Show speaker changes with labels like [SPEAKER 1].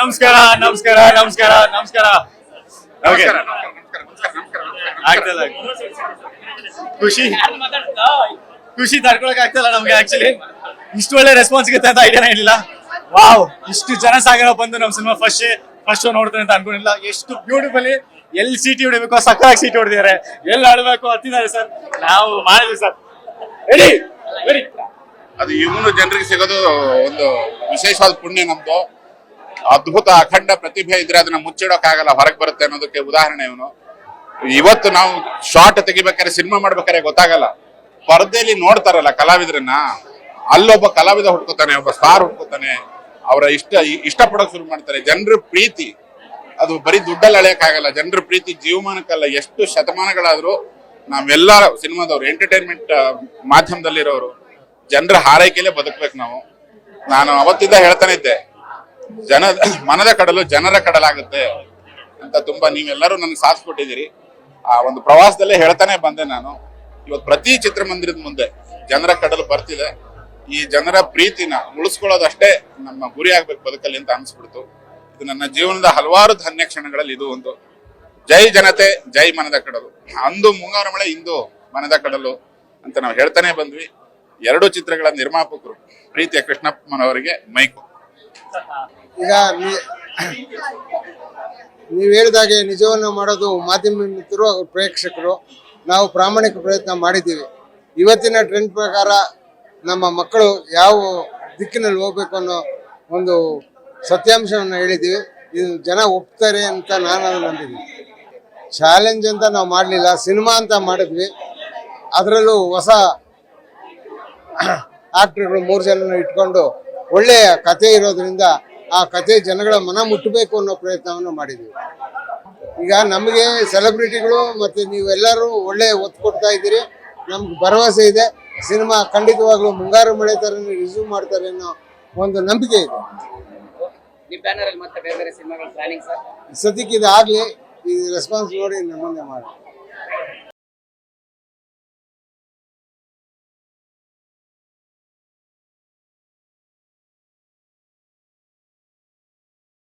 [SPEAKER 1] ನಮಸ್ಕಾರ ನಮಸ್ಕಾರ ನಮಸ್ಕಾರ ನಮಸ್ಕಾರ. ಓಕೆ ಆಗ್ತಲ್ಲ ಖುಷಿ. ಖುಷಿ ತಡ್ಕೊಳಕ್ ಆಗ್ತಲ್ಲ ನಮ್ಗೆ ಆಕ್ಚುಲಿ ಇಷ್ಟು ಒಳ್ಳೆ ರೆಸ್ಪಾನ್ಸ್ ಸಿಗುತ್ತೆ ಅಂತ ಐಡಿಯಾನೇ ಇಲ್ಲ ವಾವ್ ಇಷ್ಟು ಜನ ಸಾಗರ ಬಂದು ನಮ್ಮ ಸಿನಿಮಾ ಫಸ್ಟ್ ಫಸ್ಟ್ ಶೋ ನೋಡ್ತಾರೆ ಅಂತ ಅನ್ಕೊಂಡಿಲ್ಲ. ಎಷ್ಟು ಬ್ಯೂಟಿಫುಲಿ ಎಲ್ಲಿ ಸೀಟಿ ಹೊಡಿಬೇಕು? ಸಕ್ಕಾಗಿ ಸೀಟಿ ಹೊಡೆದಿದ್ದಾರೆ. ಎಲ್ಲಿ ಆಡ್ಬೇಕು? ಹತ್ತಿದ್ದಾರೆ ಸರ್. ನಾವು ಮಾಡಿದ್ವಿ ಸರ್. ರೆಡಿ ವೆರಿ
[SPEAKER 2] ಅದು ಇವನು ಜನರಿಗೆ ಸಿಗೋದು ಒಂದು ವಿಶೇಷವಾದ ಪುಣ್ಯ ನಮ್ದು. ಅದ್ಭುತ ಅಖಂಡ ಪ್ರತಿಭೆ ಇದ್ರೆ ಅದನ್ನ ಮುಚ್ಚಿಡೋಕ್ಕಾಗಲ್ಲ ಹೊರಗೆ ಬರುತ್ತೆ ಅನ್ನೋದಕ್ಕೆ ಉದಾಹರಣೆ ಇವನು. ಇವತ್ತು ನಾವು ಶಾರ್ಟ್ ತೆಗಿಬೇಕಾದ್ರೆ ಸಿನಿಮಾ ಮಾಡ್ಬೇಕಾದ್ರೆ ಗೊತ್ತಾಗಲ್ಲ. ಪರದೆಯಲ್ಲಿ ನೋಡ್ತಾರಲ್ಲ ಕಲಾವಿದ್ರನ್ನ, ಅಲ್ಲೊಬ್ಬ ಕಲಾವಿದ ಹುಡ್ಕೋತಾನೆ, ಒಬ್ಬ ಸ್ಟಾರ್ ಹುಡ್ಕೋತಾನೆ, ಅವರ ಇಷ್ಟ, ಇಷ್ಟಪಡೋಕ್ ಶುರು ಮಾಡ್ತಾರೆ. ಜನರ ಪ್ರೀತಿ, ಅದು ಬರೀ ದುಡ್ಡಲ್ಲಿ ಅಳೆಯಕ್ಕಾಗಲ್ಲ. ಜನರ ಪ್ರೀತಿ ಜೀವಮಾನಕ್ಕಲ್ಲ ಎಷ್ಟು ಶತಮಾನಗಳಾದರೂ ನಾವೆಲ್ಲ ಸಿನಿಮಾದವ್ರು ಎಂಟರ್ಟೈನ್ಮೆಂಟ್ ಮಾಧ್ಯಮದಲ್ಲಿರೋರು, ಜನರ ಹಾರೈಕೆಯಲ್ಲೇ ಬದುಕ್ಬೇಕು ನಾವು. ನಾನು ಅವತ್ತಿಂದ ಹೇಳ್ತಾನೆ ಇದ್ದೆ ಜನ ಮನದ ಕಡಲು ಜನರ ಕಡಲಾಗುತ್ತೆ ಅಂತ ತುಂಬಾ ನೀವೆಲ್ಲರೂ ನನಗೆ ಸಾಥ್ ಕೊಟ್ಟಿದ್ದೀರಿ ಆ ಒಂದು ಪ್ರವಾಸದಲ್ಲೇ ಹೇಳ್ತಾನೆ ಬಂದೆ ನಾನು. ಇವತ್ತು ಪ್ರತಿ ಚಿತ್ರಮಂದಿರದ ಮುಂದೆ ಜನರ ಕಡಲು ಬರ್ತಿದೆ. ಈ ಜನರ ಪ್ರೀತಿನ ಉಳಿಸ್ಕೊಳ್ಳೋದಷ್ಟೇ ನಮ್ಮ ಗುರಿ ಆಗ್ಬೇಕು ಬದುಕಲ್ಲಿ ಅಂತ ಅನ್ಸ್ಬಿಡ್ತು. ಇದು ನನ್ನ ಜೀವನದ ಹಲವಾರು ಧನ್ಯ ಕ್ಷಣಗಳಲ್ಲಿ ಇದು ಒಂದು. ಜೈ ಜನತೆ, ಜೈ ಮನದ ಕಡಲು. ಅಂದು ಮುಂಗಾರು ಮಳೆ, ಇಂದು ಮನದ ಕಡಲು ಅಂತ ನಾವು ಹೇಳ್ತಾನೆ ಬಂದ್ವಿ. ಎರಡು ಚಿತ್ರಗಳ ನಿರ್ಮಾಪಕರು ಪ್ರೀತಿಯ ಕೃಷ್ಣಪ್ಪನವರಿಗೆ ಮೈಕು.
[SPEAKER 3] ಈಗ ನೀವು ಹೇಳಿದಾಗೆ ನಿಜವನ್ನು ಮಾಡೋದು ಮಾಧ್ಯಮ ಮಿತ್ರರು ಪ್ರೇಕ್ಷಕರು, ನಾವು ಪ್ರಾಮಾಣಿಕ ಪ್ರಯತ್ನ ಮಾಡಿದ್ದೀವಿ. ಇವತ್ತಿನ ಟ್ರೆಂಡ್ ಪ್ರಕಾರ ನಮ್ಮ ಮಕ್ಕಳು ಯಾವ ದಿಕ್ಕಿನಲ್ಲಿ ಹೋಗ್ಬೇಕು ಅನ್ನೋ ಒಂದು ಸತ್ಯಾಂಶವನ್ನು ಹೇಳಿದ್ದೀವಿ. ಇದು ಜನ ಒಪ್ತಾರೆ ಅಂತ ನಾನು ಅದನ್ನು ನಂಬಿದ್ದೀನಿ. ಚಾಲೆಂಜ್ ಅಂತ ನಾವು ಮಾಡಲಿಲ್ಲ, ಸಿನಿಮಾ ಅಂತ ಮಾಡಿದ್ವಿ. ಅದರಲ್ಲೂ ಹೊಸ ಆಕ್ಟರ್ಗಳು ಮೂರು ಜನ ಇಟ್ಕೊಂಡು ಒಳ್ಳೆಯ ಕತೆ ಇರೋದ್ರಿಂದ ಆ ಕತೆ ಜನಗಳ ಮನ ಮುಟ್ಟಬೇಕು ಅನ್ನೋ ಪ್ರಯತ್ನವನ್ನು ಮಾಡಿದ್ದೀವಿ ಈಗ ನಮಗೆ ಸೆಲೆಬ್ರಿಟಿಗಳು ಮತ್ತು ನೀವೆಲ್ಲರೂ ಒಳ್ಳೆ ಒತ್ತು ಕೊಡ್ತಾ ಇದ್ದೀರಿ. ನಮ್ಗೆ ಭರವಸೆ ಇದೆ. ಸಿನಿಮಾ ಖಂಡಿತವಾಗ್ಲೂ ಮುಂಗಾರು ಮಳೆ ಥರ ರಿಸೀವ್ ಮಾಡ್ತಾರೆ ಅನ್ನೋ ಒಂದು ನಂಬಿಕೆ ಇದೆ. ಸದ್ಯಕ್ಕೆ ಇದಾಗಲಿ. ಈ ರೆಸ್ಪಾನ್ಸ್ ನೋಡಿ ನಮ್ಮನ್ನೇ ಮಾಡಿ.